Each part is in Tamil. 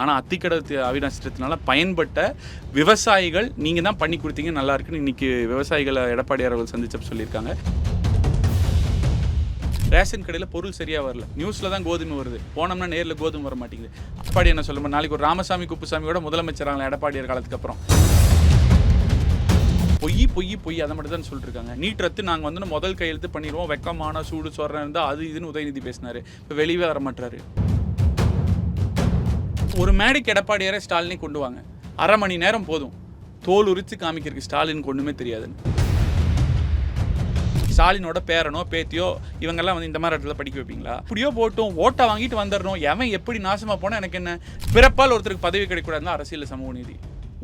ஆனால் அத்திக்கடத்து அவிநாசி திட்டத்தினால பயன்பட்ட விவசாயிகள் நீங்கள் தான் பண்ணி கொடுத்தீங்க நல்லா இருக்குன்னு இன்னைக்கு விவசாயிகளை எடப்பாடி அவர்கள் சந்திச்சப்ப சொல்லியிருக்காங்க. ரேஷன் கடையில் பொருள் சரியாக வரல. நியூஸில் தான் கோதுமை வருது. போனோம்னா நேரில் கோதுமை வர மாட்டேங்குது. எடப்பாடி என்ன சொல்லுமா நாளைக்கு ஒரு ராமசாமி குப்புசாமியோட முதலமைச்சராங்களா எடப்பாடியார் காலத்துக்கு அப்புறம். பொய் பொய் பொய் அதை மட்டும் தான் சொல்லிருக்காங்க. நீட் ரத்து நாங்கள் வந்து முதல் கையெழுத்து பண்ணிடுவோம். வெக்கமான சூடு சொல்கிறேன் இருந்தால் அது இதுன்னு உதயநிதி பேசினாரு. இப்போ வெளியே வர மாட்டாரு ஒரு மேடைக்கு எடப்பாடியாரே ஸ்டாலினே கொண்டு வாங்க. அரை மணி நேரம் போதும். தோல் உரித்து காமிக்கிறதுக்கு ஸ்டாலின் ஒன்றுமே தெரியாதுன்னு. ஸ்டாலினோட பேரனோ பேத்தியோ இவங்கெல்லாம் வந்து இந்த மாதிரி இடத்துல படிக்க வைப்பீங்களா? இப்படியோ போட்டும் ஓட்டை வாங்கிட்டு வந்துடணும் எவன் எப்படி நாசமாக போனால் எனக்கு என்ன? பிறப்பால் ஒருத்தருக்கு பதவி கிடைக்கூடாதுன்னா அரசியல் சமூக நீதி.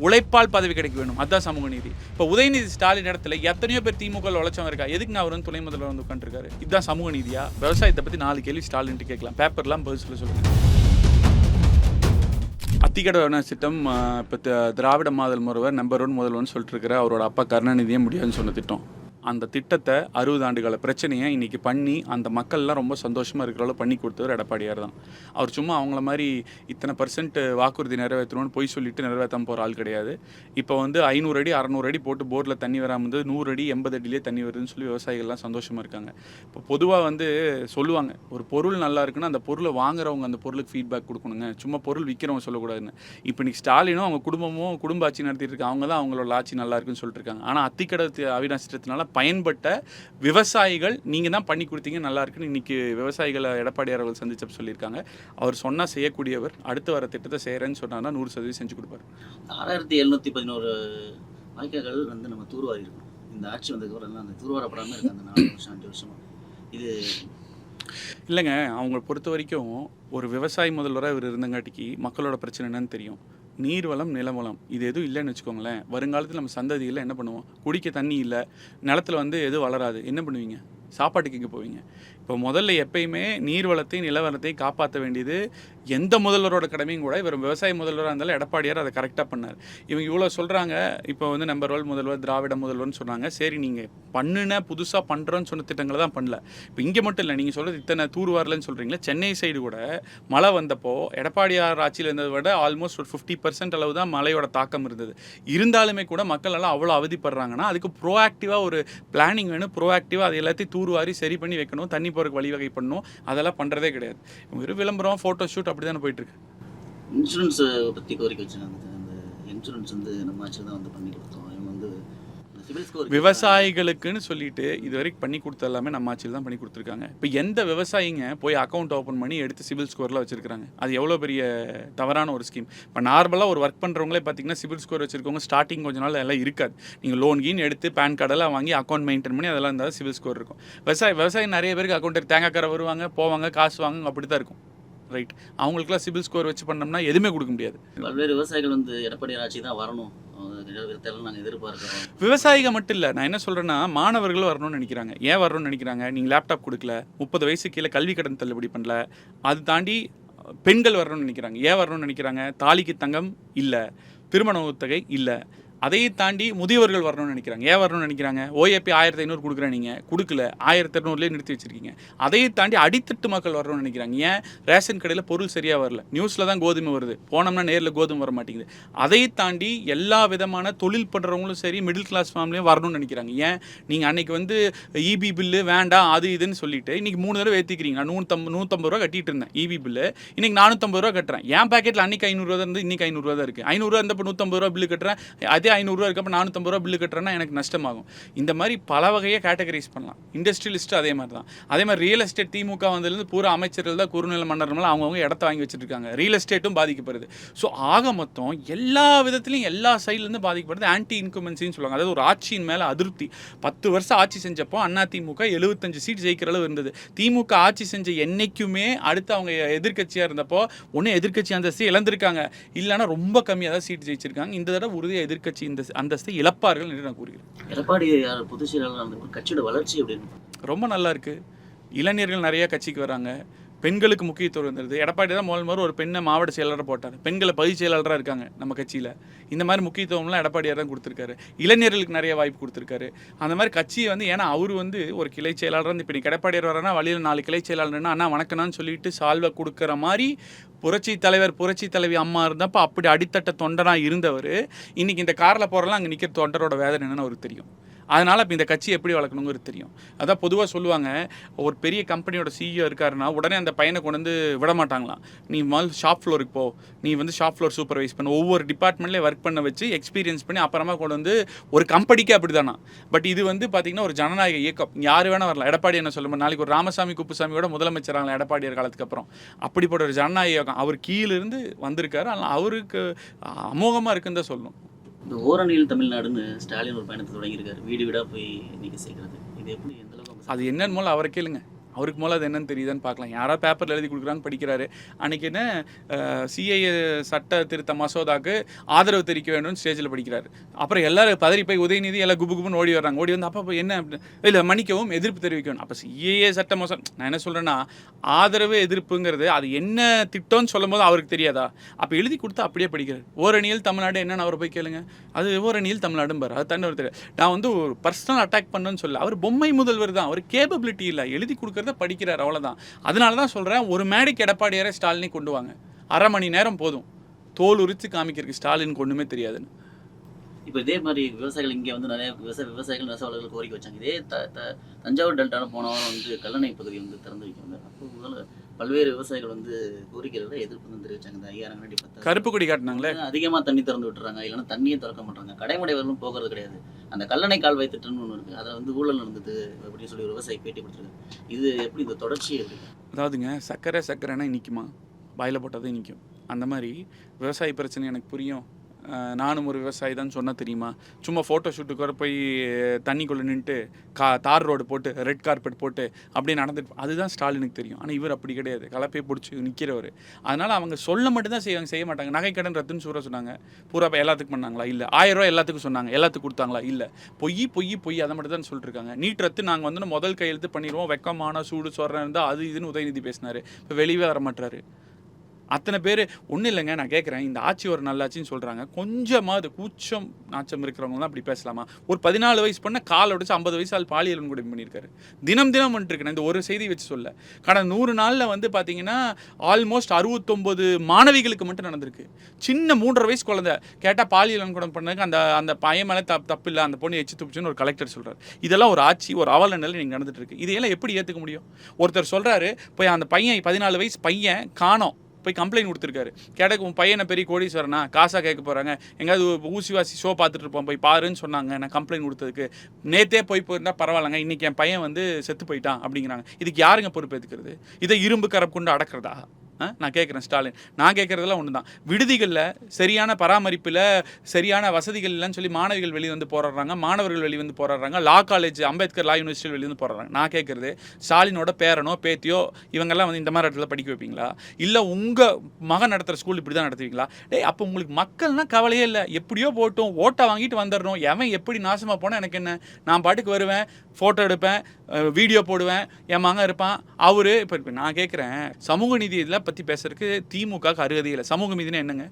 உழைப்பால் பதவி கிடைக்க வேணும். அதுதான் சமூக நீதி. இப்போ உதயநிதி ஸ்டாலின் இடத்துல எத்தனையோ பேர் திமுக உழைச்சவங்க இருக்கா எதுக்கு நான் அவர் வந்து துணை முதல்வர் வந்து உட்காந்துருக்காரு இதுதான் சமூக நீதியா? விவசாயத்தை பற்றி நாலு கேள்வி ஸ்டாலின்ட்டு கேட்கலாம். பேப்பர்லாம் பதில் சொல்ல சொல்லுங்கள் அத்திக்கடை திட்டம் இப்போ திராவிட மாதல் முறைவர் நம்பர் ஒன் முதல்வன் சொல்லிட்டு இருக்கிற அவரோட அப்பா கருணாநிதியே முடியாதுன்னு சொன்ன திட்டம். அந்த திட்டத்தை அறுபது ஆண்டுகால பிரச்சனையை இன்னைக்கு பண்ணி அந்த மக்கள்லாம் ரொம்ப சந்தோஷமாக இருக்கிற பண்ணி கொடுத்தவர் எடப்பாடியார் தான். அவர் சும்மா அவங்கள மாதிரி இத்தனை பர்சன்ட் வாக்குறுதி நிறைவேற்றணும்னு பொய் சொல்லிட்டு நிறைவேற்ற போகிற ஆள் கிடையாது. இப்போ வந்து ஐநூறு அடி அறநூறு அடி போட்டு போரில் தண்ணி வராமல் வந்து நூறு அடி எண்பது அடியிலே தண்ணி வருதுன்னு சொல்லி விவசாயிகள்லாம் சந்தோஷமாக இருக்காங்க. இப்போ பொதுவாக வந்து சொல்லுவாங்க ஒரு பொருள் நல்லா இருக்குன்னா அந்த பொருளை வாங்குறவங்க அந்த பொருளுக்கு ஃபீட்பேக் கொடுக்கணுங்க. சும்மா பொருள் விற்கிறவங்க சொல்லக்கூடாதுன்னு. இப்போ இன்னைக்கு ஸ்டாலினும் அவங்க குடும்பமும் குடும்ப ஆட்சி நடத்திட்டு இருக்காங்க அவங்க தான் அவங்களோட ஆட்சி நல்லா இருக்குன்னு சொல்லிட்டு இருக்காங்க. ஆனால் அத்திக்கடத்து தி- பயன்பட்ட விவசாயிகள் நீங்கள் தான் பண்ணி கொடுத்தீங்க நல்லா இருக்குன்னு இன்னைக்கு விவசாயிகளை எடப்பாடியார் அவர்கள் சந்திச்சப்ப சொல்லியிருக்காங்க. அவர் சொன்னால் செய்யக்கூடியவர் அடுத்து வர திட்டத்தை செய்கிறேன்னு சொன்னார்னா நூறு சதவீதம் செஞ்சு கொடுப்பாரு. ஆறாயிரத்தி எழுநூற்றி பதினோரு வாய்க்கால்கள் வந்து நம்ம தூர்வாரி இருக்கணும். இந்த ஆட்சி வந்ததுக்கப்புறம் எல்லாம் அந்த தூர்வாரப்படாமல் இருக்கு அந்த நாலு வருஷம் அஞ்சு வருஷமா. இது இல்லைங்க அவங்கள பொறுத்த வரைக்கும் ஒரு விவசாயி முதல்வராக இவர் இருந்தங்காட்டிக்கு மக்களோட பிரச்சனை என்னன்னு தெரியும். நீர்வளம் நிலவளம். இது எதுவும் இல்லைன்னு வச்சுக்கோங்களேன். வருங்காலத்தில் நம்ம சந்ததியில் என்ன பண்ணுவோம்? குடிக்க தண்ணி இல்லை. நிலத்துல வந்து எதுவும் வளராது. என்ன பண்ணுவீங்க? சாப்பாட்டுக்கு இங்கே போவீங்க? இப்போ முதல்ல எப்பயுமே நீர்வளத்தையும் நிலவரத்தையும் காப்பாற்ற வேண்டியது எந்த முதல்வரோட கடமையும் கூட இவர் விவசாய முதல்வராக இருந்தாலும் எடப்பாடியார் அதை கரெக்டாக பண்ணார். இவங்க இவ்வளோ சொல்கிறாங்க இப்போ வந்து நம்பர் ஒன் முதல்வர் திராவிட முதல்வர்னு சொன்னாங்க. சரி நீங்கள் பண்ணுன புதுசாக பண்ணுறோன்னு சொன்ன திட்டங்களை தான் பண்ணல. இப்போ இங்கே மட்டும் இல்லை நீங்கள் சொல்கிறது இத்தனை தூர்வாரலன்னு சொல்கிறீங்களா சென்னை சைடு கூட மழை வந்தப்போ எடப்பாடியார் ஆட்சியில் இருந்ததை விட ஆல்மோஸ்ட் ஒரு ஃபிஃப்டி பர்சன்ட் அளவு தான் மழையோட தாக்கம் இருந்தது. இருந்தாலுமே கூட மக்கள் எல்லாம் அவ்வளோ அவதிப்படுறாங்கன்னா அதுக்கு ப்ரோஆக்டிவாக ஒரு பிளானிங் வேணும். ப்ரோஆக்டிவாக அது எல்லாத்தையும் தூர்வாரி சரி பண்ணி வைக்கணும். தண்ணி போகிறதுக்கு வழிவகை பண்ணணும். அதெல்லாம் பண்ணுறதே கிடையாது. வெறும் விளம்பரம் ஃபோட்டோ ஷூட் அப்படி தானே போயிட்டுருக்கு? இன்சூரன்ஸ் பற்றி கோரிக்கை வச்சுருந்தாங்க. அந்த இன்சூரன்ஸ் வந்து நம்ம தான் வந்து பண்ணி கொடுத்தோம். இவங்க வந்து விவசாயிகளுக்குன்னு சொல்லிட்டு இது வரைக்கும் பண்ணி கொடுத்த எல்லாமே நம்ம ஆட்சியில் தான் பண்ணி கொடுத்துருக்காங்க. இப்போ எந்த விவசாயிங்க போய் அக்கௌண்ட் ஓப்பன் பண்ணி எடுத்து சிவில் ஸ்கோரில் வச்சிருக்காங்க அது எவ்வளோ பெரிய தவறான ஒரு ஸ்கீம் இப்போ நார்மலாக ஒரு ஒர்க் பண்ணுறவங்களே பார்த்தீங்கன்னா சிவில் ஸ்கோர் வச்சிருக்கவங்க ஸ்டார்டிங் கொஞ்ச நாள் எல்லாம் இருக்காது. நீங்கள் லோன் கீன் எடுத்து பேன் கார்டெல்லாம் வாங்கி அக்கௌண்ட் மெயின்டைன் பண்ணி அதெல்லாம் இருந்தால் சிவில் ஸ்கோர் இருக்கும். விவசாய விவசாயி நிறைய பேருக்கு அக்கௌண்ட் தேங்காய்க்கார வருவாங்க போவாங்க காசு வாங்க அப்படி தான் இருக்கும். ரைட். அவங்களுக்குலாம் சிவில் ஸ்கோர் வச்சு பண்ணோம்னா எதுவுமே கொடுக்க முடியாது. பல்வேறு விவசாயிகள் வந்து எடப்பாடி ஆட்சி தான் வரணும். விவசாயிகள் மட்டும் இல்லை நான் என்ன சொல்கிறேன்னா மாணவர்கள் வரணும்னு நினைக்கிறாங்க. ஏன் வரணும்னு நினைக்கிறாங்க? நீங்கள் லேப்டாப் கொடுக்கல முப்பது வயசு கீழே கல்வி கடன் தள்ளுபடி பண்ணல. அது தாண்டி பெண்கள் வரணும்னு நினைக்கிறாங்க. ஏன் வரணும்னு நினைக்கிறாங்க? தாலிக்கு தங்கம் இல்லை திருமண தொகை இல்லை. அதையும் தாண்டி முதியவர்கள் வரணும்னு நினைக்கிறாங்க. ஏன் வரணும்னு நினைக்கிறாங்க? ஓஏபி ஆயிரத்தி ஐநூறு கொடுக்குறேன் நீங்கள் கொடுக்கல. ஆயிரத்தி இரநூறுலேயே நிறுத்தி வச்சிருக்கீங்க. அதையும் தாண்டி அடித்தட்டு மக்கள் வரணும்னு நினைக்கிறாங்க. ஏன்? ரேஷன் கடையில் பொருள் சரியாக வரல. நியூஸில் தான் கோதுமை வருது. போனோம்னா நேரில் கோதுமை வர மாட்டேங்குது. அதையும் தாண்டி எல்லா விதமான தொழில் பண்ணுறவங்களும் சரி மிடில் கிளாஸ் ஃபேமிலியும் வரணும்னு நினைக்கிறாங்க. ஏன்? நீங்கள் அன்னைக்கு வந்து இபி பில்லு வேண்டாம் அது இதுன்னு சொல்லிட்டு இன்னைக்கு மூணு தடவை ஏற்றிக்கிறீங்க நான் நூற்றம்பது நூற்றம்பது ரூபா கட்டிட்டு இருந்தேன். இபி பில்லு இன்னைக்கு நானூற்றம்பது ரூபா கட்டுறேன். என் பேக்கெட்டில் அன்றைக்கி ஐநூறுரூவா இருந்து இன்னைக்கு ஐநூறுரூவா தான் இருக்குது ஐநூறுரூவா இருந்தப்போ நூற்றம்பது ரூபா பில்லு கட்டுறேன். அதே ஐநூறுரூவா இருக்கப்போ நானூற்றம்பது ரூபா பில்லு கட்டுறேன்னா எனக்கு நஷ்டமாகும். இந்த மாதிரி பல வகையை கேட்டகரைஸ் பண்ணலாம். இண்டஸ்ட்ரியலிஸ்ட்டு அதே மாதிரி தான். அதே மாதிரி ரியல் எஸ்டேட் திமுக வந்ததுலேருந்து பூரா அமைச்சர்கள் தான் குறுநில மன்னர்மெல்லாம் அவங்கவுங்க இடத்த வாங்கி வச்சுருக்காங்க. ரியல் எஸ்டேட்டும் பாதிக்கப்படுது. ஸோ ஆக மொத்தம் எல்லா விதத்துலையும் எல்லா சைட்லேருந்து பாதிக்கப்படுது ஆன்டி இன்குமென்சின்னு சொல்லுவாங்க. அதாவது ஒரு ஆட்சியின் மேலே அதிருப்தி. பத்து வருஷம் ஆட்சி செஞ்சப்போ அண்ணா திமுக எழுபத்தஞ்சு சீட் ஜெயிக்கிற அளவு இருந்தது. திமுக ஆட்சி செஞ்ச என்றைக்குமே அடுத்து அவங்க எதிர்க்கட்சியாக இருந்தப்போ ஒன்று எதிர்க்கட்சி சீ இழந்திருக்காங்க. இல்லைன்னா ரொம்ப கம்மியாக தான் சீட் ஜெயிச்சிருக்காங்க. இந்த தடவை உறுதியாக எதிர்க்கட்சி இந்த அந்தஸ்தை இழப்பார்கள் என்று நான் கூறுகிறேன். எடப்பாடி பொதுச் செயலாளர் கட்சியோட வளர்ச்சி அப்படின்னு ரொம்ப நல்லா இருக்கு. இளைஞர்கள் நிறைய கட்சிக்கு வராங்க. பெண்களுக்கு முக்கியத்துவம் இருந்தது எடப்பாடி தான் முதல் மாதிரி ஒரு பெண்ணை மாவட்ட செயலாளராக போட்டார். பெண்களை பகுதி செயலாளராக இருக்காங்க நம்ம கட்சியில். இந்த மாதிரி முக்கியத்துவம்லாம் எடப்பாடியார் தான் கொடுத்துருக்காரு. இளைஞர்களுக்கு நிறைய வாய்ப்பு கொடுத்துருக்காரு. அந்த மாதிரி கட்சியை வந்து ஏன்னா அவர் வந்து ஒரு கிளை செயலாளர் வந்து இப்போ நீ எடப்பாடியார் வரனா வழியில் நாலு கிளை செயலாளர்னா அண்ணா வணக்கம்னு சொல்லிட்டு சால்வை கொடுக்குற மாதிரி புரட்சி தலைவர் புரட்சி தலைவி அம்மா இருந்தப்போ அப்படி அடித்தட்ட தொண்டனாக இருந்தவர். இன்றைக்கி இந்த காரில் போகிறலாம் அங்கே நிற்கிற தொண்டரோட வேதனை என்னென்னு அவருக்கு தெரியும். அதனால் இப்போ இந்த கட்சி எப்படி வளர்க்கணுங்கிறது தெரியும். அதான் பொதுவாக சொல்லுவாங்க ஒரு பெரிய கம்பெனியோட சிஇஓ இருக்காருன்னா உடனே அந்த பையனை கொண்டு வந்து விட மாட்டாங்களாம். நீ முதல் ஷாப் ஃப்ளோருக்கு போ. நீ வந்து ஷாப் ஃப்ளோர் சூப்பர்வைஸ் பண்ண. ஒவ்வொரு டிபார்ட்மெண்ட்லேயும் ஒர்க் பண்ண வச்சு எக்ஸ்பீரியன்ஸ் பண்ணி அப்புறமா கொண்டு வந்து ஒரு கம்பெனிக்கே அப்படி தானா பட் இது வந்து பார்த்திங்கன்னா ஒரு ஜனநாயக இயக்கம். யார் வேணால் வரலாம். எடப்பாடி என்ன சொல்லுமா நாளைக்கு ஒரு ராமசாமி குப்புசாமியோட முதலமைச்சராங்களா எடப்பாடியார் காலத்துக்கு அப்புறம் அப்படிப்பட்ட ஒரு ஜனநாயக இயக்கம். அவர் கீழிருந்து வந்திருக்காரு. ஆனால் அவருக்கு அமோகமாக இருக்குன்னு தான் சொல்லணும். இந்த ஓரணியில் தமிழ்நாடுன்னு ஸ்டாலின் ஒரு பயணத்தை தொடங்கியிருக்காரு. வீடு வீடாக போய் இன்னைக்கு சேர்க்கறது. இது எப்படி எந்த அளவுக்கு அது என்னன்னு மூலம் அவரை கேளுங்க. அவருக்கு மேலே அது என்னன்னு தெரியுதான்னு பார்க்கலாம். யாராவது பேப்பரில் எழுதி கொடுக்குறான்னு படிக்கிறாரு. அன்றைக்கி என்ன சிஐஏ சட்ட திருத்த மசோதாக்கு ஆதரவு தெரிவிக்க வேண்டும்னு ஸ்டேஜில் படிக்கிறாரு. அப்புறம் எல்லாரும் பதறி போய் உதயநிதி எல்லாம் குபு குபுன்னு ஓடி வர்றாங்க. ஓடி வந்து அப்போ என்ன இல்லை மன்னிக்கவும் எதிர்ப்பு தெரிவிக்கணும். அப்போ சிஏஏ சட்ட மசோ நான் என்ன சொல்கிறேன்னா ஆதரவு எதிர்ப்புங்கிறது அது என்ன திட்டம்னு சொல்லும் போது அவருக்கு தெரியாதா? அப்போ எழுதி கொடுத்தா அப்படியே படிக்கிறார். ஓரணியில் தமிழ்நாடு என்னென்னு அவரை போய் கேளுங்க. அது ஓரணியில் தமிழ்நாடும்பார் அது தண்ணி ஒரு தெரியாது நான் வந்து ஒரு பர்சனல் அட்டாக் பண்ணேன்னு சொல்ல அவர் பொம்மை முதல்வர் தான். அவர் கேபபிலிட்டி இல்லை. எழுதி கொடுக்குறது படிக்கிறார் அவ்வளோதான் அதனால தான் சொல்கிறேன் ஒரு மேடைக்கு எடப்பாடியாரே ஸ்டாலினை கொண்டு வாங்க. அரை மணி நேரம் போதும். தோல் உரித்து காமிக்கிறதுக்கு ஸ்டாலினுக்கு ஒன்றுமே தெரியாதுன்னு. இப்போ இதே மாதிரி விவசாயிகள் இங்கே வந்து நிறைய விவசாய விவசாயிகள் நெசவாளர்கள் கோரிக்கை வச்சாங்க. இதே த த தஞ்சாவூர் டெல்டான போன வாரம் வந்து கல்லணை பகுதி வந்து திறந்து வைக்காங்க அப்போ முதல்ல பல்வேறு விவசாயிகள் வந்து கோரிக்கைகளை எதிர்ப்பு வந்து தெரிவிச்சாங்க. இந்த ஐயாயிரம் கண்டி பத்து கருப்பு கொடி காட்டினாங்களே. அதிகமாக தண்ணி திறந்து விட்டுறாங்க. இல்லைன்னா தண்ணியே திறக்க மாட்டாங்க. கடைமடைவர்களும் போகிறது கிடையாது. அந்த கல்லணை கால்வாய் திட்டம்னு ஒன்று இருக்குது அதில் வந்து ஊழல் நடந்தது அப்படின்னு சொல்லி ஒரு விவசாயி பேட்டி கொடுத்துருக்காங்க இது எப்படி இந்த தொடர்ச்சி எப்படி? அதாவதுங்க சர்க்கரை சர்க்கரைனா நிற்குமா வாயில் போட்டதே நிற்கும் அந்த மாதிரி விவசாய பிரச்சனை எனக்கு புரியும். நானும் ஒரு விவசாயி தான் சொன்னால் தெரியுமா? சும்மா ஃபோட்டோ ஷூட்டுக்கு வர போய் தண்ணிக்குள்ளே நின்றுட்டு கா தார் ரோடு போட்டு ரெட் கார்பெட் போட்டு அப்படியே நடந்துட்டு அதுதான் ஸ்டாலினுக்கு தெரியும். ஆனால் இவர் அப்படி கிடையாது. கலப்பையை பிடிச்சி நிற்கிறவர் அதனால் அவங்க சொல்ல மட்டும்தான் செய்வாங்க செய்ய மாட்டாங்க. நகை கடன் ரத்துன்னு சூற சொன்னாங்க. பூரா எல்லாத்துக்கும் பண்ணாங்களா? இல்லை. ஆயிரம் ரூபா எல்லாத்துக்கும் சொன்னாங்க. எல்லாத்துக்கும் கொடுத்தாங்களா? இல்லை. பொய் பொய் பொய் அதை மட்டும் தான் சொல்லிட்டு நீட் ரத்து நாங்கள் வந்து முதல் கையெழுத்து பண்ணிடுவோம். வெக்கமான சூடு சொல்கிறேன் இருந்தால் அது இதுன்னு உதயநிதி பேசினார். இப்போ வெளியே வர மாட்டாரு அத்தனை பேர் ஒன்றும் இல்லைங்க நான் கேட்குறேன் இந்த ஆட்சி ஒரு நல்லாட்சின்னு சொல்கிறாங்க கொஞ்சமாவது கூச்சம் நாச்சம் இருக்கிறவங்களாம் அப்படி பேசலாமா? ஒரு பதினாலு வயசு பண்ண கால் உடச்சு ஐம்பது வயசு ஆள் பாலியல் கூட பண்ணியிருக்காரு. தினம் தினம் பண்ணிருக்கேன் இந்த ஒரு செய்தி வச்சு சொல்ல. கடந்த நூறு நாளில் வந்து பார்த்தீங்கன்னா ஆல்மோஸ்ட் அறுபத்தொம்பது மாணவிகளுக்கு மட்டும் நடந்திருக்கு. சின்ன மூன்றரை வயசு குழந்தை. கேட்டால் பாலியல் கூட பண்ணதுக்கு அந்த அந்த பையன் மேலே தப்பு தப்பு இல்லை அந்த பொண்ணு எச்சு துப்புச்சுன்னு ஒரு கலெக்டர் சொல்கிறார் இதெல்லாம் ஒரு ஆட்சி ஒரு அவல நிலை நீங்கள் நடந்துட்டு இருக்கு இதையெல்லாம் எப்படி ஏற்றுக்க முடியும்? ஒருத்தர் சொல்கிறாரு போய் அந்த பையன் பதினாலு வயசு பையன் காணோம். போய் கம்ப்ளைண்ட் கொடுத்துருக்காரு. கேட்டக்கு உன் பையனை பெரிய கோடீஸ்வரனா? காசாக கேட்க போகிறாங்க எங்கேயாவது ஊசிவாசி ஷோ பார்த்துட்டு இருப்போம். போய் பாருன்னு சொன்னாங்க. நான் கம்ப்ளைண்ட் கொடுத்ததுக்கு. நேத்தே போய் போயிருந்தா பரவாயில்லங்க. இன்றைக்கி என் பையன் வந்து செத்து போயிட்டான் அப்படிங்கிறாங்க. இதுக்கு யாருங்க பொறுப்பேற்றுக்கிறது இதை இரும்பு கரப்பு கொண்டு அடக்கிறதா? நான் கேட்குறேன் ஸ்டாலின். நான் கேட்குறதெல்லாம் ஒன்று தான் விடுதிகளில் சரியான பராமரிப்பில் சரியான வசதிகள் இல்லைன்னு சொல்லி மாணவிகள் வெளியே வந்து போராடுறாங்க மாணவர்கள் வெளியே வந்து போராடுறாங்க law college Ambedkar law university வெளியே வந்து போராடுறாங்க. நான் கேட்குறது ஸ்டாலினோட பேரனோ பேத்தியோ இவங்கெல்லாம் வந்து இந்த மாதிரி இடத்துல படிக்க வைப்பீங்களா? இல்லை உங்கள் மகன் நடத்துகிற ஸ்கூல் இப்படி தான் நடத்துவீங்களா? டேய் அப்போ உங்களுக்கு மக்கள்னால் கவலையே இல்லை. எப்படியோ போட்டும் ஓட்டை வாங்கிட்டு வந்துடணும் எவன் எப்படி நாசமாக போனால் எனக்கு என்ன? நான் பாட்டுக்கு வருவேன் ஃபோட்டோ எடுப்பேன் வீடியோ போடுவேன் என் மகன் இருப்பான். அவரு இப்போ இப்போ நான் கேட்குறேன் சமூக நீதி இதில் பற்றி பேசுறதுக்கு திமுக அருகதை இல்லை. சமூக நீதினா என்னங்க?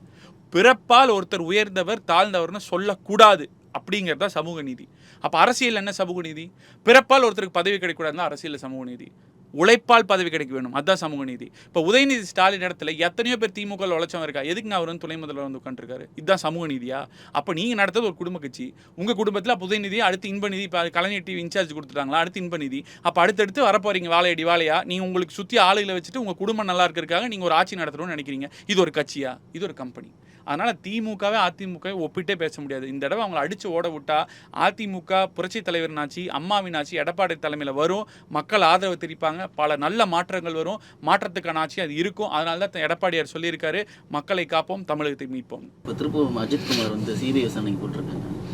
பிறப்பால் ஒருத்தர் உயர்ந்தவர் தாழ்ந்தவர்னு சொல்லக்கூடாது அப்படிங்கிறது தான் சமூக நீதி. அப்போ அரசியல் என்ன சமூக நீதி? பிறப்பால் ஒருத்தருக்கு பதவி கிடைக்கூடாதுன்னா அரசியல் சமூக நீதி. உழைப்பால் பதவி கிடைக்க வேணும் அதுதான் சமூக நீதி. இப்போ உதயநிதி ஸ்டாலின் இடத்துல எத்தனையோ பேர் திமுக உழைச்சவன் இருக்கா? எதுக்கு அவர் வந்து துணை முதல்வர் வந்து உட்காந்துருக்காரு இதுதான் சமூக நீதியா? அப்போ நீங்கள் நடத்துறது ஒரு குடும்ப கட்சி. உங்கள் குடும்பத்தில் அப்போ உதயநிதி அடுத்து இன்ப நிதி இப்போ கலைஞர் டிவி இன்சார்ஜ் கொடுத்துட்டாங்களா? அடுத்து இன்ப நிதி. அப்போ அடுத்தடுத்து வரப்போறீங்க வாழையடி வாழையா? நீங்கள் உங்களுக்கு சுற்றி ஆளுகளை வச்சுட்டு உங்கள் குடும்பம் நல்லா இருக்கிறதுக்காக நீங்கள் ஒரு ஆட்சி நடத்தணும்னு நினைக்கிறீங்க. இது ஒரு கட்சியா? இது ஒரு கம்பெனி அதனால் திமுகவே அதிமுகவே ஒப்பிட்டே பேச முடியாது. இந்த தடவை அவங்களை அடித்து ஓட விட்டா அதிமுக புரட்சி தலைவர் ஆட்சி அம்மாவின் ஆட்சி எடப்பாடி தலைமையில் வரும். மக்கள் ஆதரவு தெரிவிப்பாங்க. பல நல்ல மாற்றங்கள் வரும். மாற்றத்துக்கான ஆட்சி அது இருக்கும். அதனால தான் எடப்பாடியார் சொல்லியிருக்காரு. மக்களை காப்போம் தமிழகத்தை மீட்போம். இப்போ திருப்பூர் அஜித்குமார் வந்து சிபிஎஸ் அன்னைக்கு போட்டிருக்காங்க.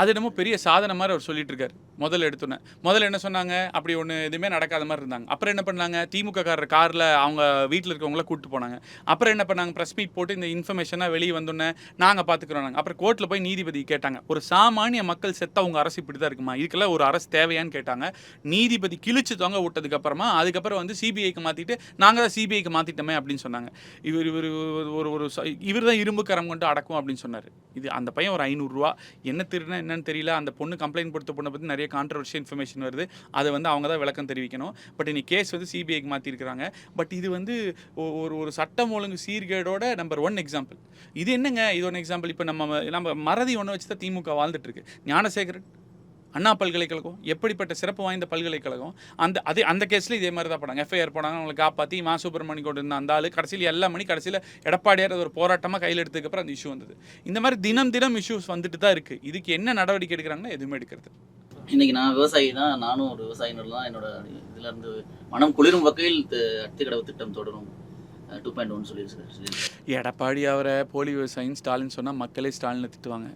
அது என்னமோ பெரிய சாதனை மாதிரி அவர் சொல்லிட்டு இருக்காரு முதல்ல எடுத்தோன்னே. முதல்ல என்ன சொன்னாங்க? அப்படி ஒன்று எதுவுமே நடக்காத மாதிரி இருந்தாங்க. அப்புறம் என்ன பண்ணாங்க? திமுக காரர் காரில் அவங்க வீட்டில் இருக்கவங்கள கூப்பிட்டு போனாங்க. அப்புறம் என்ன பண்ணாங்க? ப்ரெஸ் மீட் போட்டு இந்த இன்ஃபர்மேஷனாக வெளியே வந்தோன்னே நாங்கள் பார்த்துக்குறோம் அப்புறம் கோர்ட்டில் போய் நீதிபதி கேட்டாங்க. ஒரு சாமானிய மக்கள் செத்த உங்கள் அரசு இப்படி தான் இருக்குமா? இதுக்கெல்லாம் ஒரு அரசு தேவையான்னு கேட்டாங்க. நீதிபதி கிழிச்சு தொங்க விட்டதுக்கப்புறமா அதுக்கப்புறம் வந்து சிபிஐக்கு மாற்றிட்டு நாங்கள் தான் சிபிஐக்கு மாற்றிட்டோமே அப்படின்னு சொன்னாங்க. இவர் இவர் ஒரு ஒரு இவர் தான் இரும்பு கரம் கொண்டு அடக்கும் அப்படின்னு சொன்னார். இது அந்த பையன் ஒரு ஐநூறுரூவா என்ன திருனா என்னன்னு தெரியல. அந்த பொண்ணு கம்ப்ளைண்ட் கொடுத்த பொண்ணை பற்றி நிறைய கான்ட்ரவர்ஷியல் இன்ஃபர்மேஷன் வருது. அதை வந்து அவங்க தான் விளக்கம் தெரிவிக்கணும். பட் இன்னைக்கு கேஸ் வந்து சிபிஐக்கு மாற்றிருக்கிறாங்க பட் இது வந்து ஒரு ஒரு சட்டம் ஒழுங்கு சீர்கேடோட நம்பர் ஒன் எக்ஸாம்பிள் இது என்னங்க? இது ஒன் எக்ஸாம்பிள் இப்போ நம்ம நம்ம மறதி ஒன்று வச்சு தான் திமுக வாழ்ந்துட்டு இருக்கு. ஞானசேகரன் அண்ணா பல்கலைக்கழகம் எப்படிப்பட்ட சிறப்பு வாய்ந்த பல்கலைக்கழகம் அந்த அதே அந்த கேஸில் இதே மாதிரி தான் போனாங்க எஃப்ஐஆர் போனாங்க அவங்களை காப்பாற்றி மா சுப்பிரமணி கொண்டு இருந்த அந்த ஆளு கடைசியில் எல்லா மணி கடைசியில் எடப்பாடியார் ஒரு போராட்டமாக கையில் எடுத்ததுக்கப்புறம் அந்த இஷ்யூ வந்தது. இந்த மாதிரி தினம் தினம் இஷ்யூஸ் வந்துட்டு தான் இருக்குது இதுக்கு என்ன நடவடிக்கை எடுக்கிறாங்கன்னா எதுவுமே எடுக்கிறது இன்னைக்கு நான் விவசாயி தான் நானும் ஒரு விவசாயினர் தான். என்னோட இதுல இருந்து மனம் குளிரும் வகையில் தி- அத்திக்கடவு திட்டம் தொடரும். டூ பாயிண்ட் ஒன் சொல்லி எடப்பாடி அவரை போலி விவசாயின்னு ஸ்டாலின் சொன்னால் மக்களே ஸ்டாலினை திட்டுவாங்க.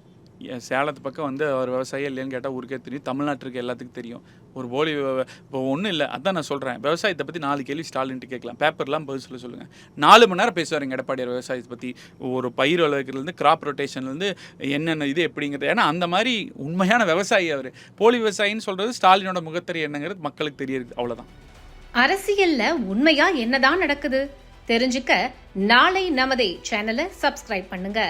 சேலத்து பக்கம் வந்து அவர் விவசாயி இல்லைன்னு கேட்டால் ஊருக்கே தெரியும். தமிழ்நாட்டுக்கு எல்லாத்துக்கும் தெரியும். ஒரு போலி இப்போ ஒன்றும் இல்லை அதான் நான் சொல்கிறேன் விவசாயத்தை பற்றி நாலு கேள்வி ஸ்டாலின்ட்டு கேட்கலாம். பேப்பர்லாம் பதில் சொல்ல சொல்லுங்கள் நாலு மணி நேரம் பேசுவாருங்க எடப்பாடியார் விவசாயத்தை பற்றி ஒரு பயிர் வளர்க்குறதுலேருந்து கிராப் ரொட்டேஷன்லேருந்து என்னென்ன இது எப்படிங்கிறது. ஏன்னா அந்த மாதிரி உண்மையான விவசாயி அவர். போலி விவசாயின்னு சொல்கிறது ஸ்டாலினோட முகத்தறி என்னங்கிறது மக்களுக்கு தெரியுது அவ்வளோதான் அரசியல்ல உண்மையா என்னதான் நடக்குது? தெரிஞ்சுக்க நாளை நமதே. சேனலை சப்ஸ்கிரைப் பண்ணுங்க.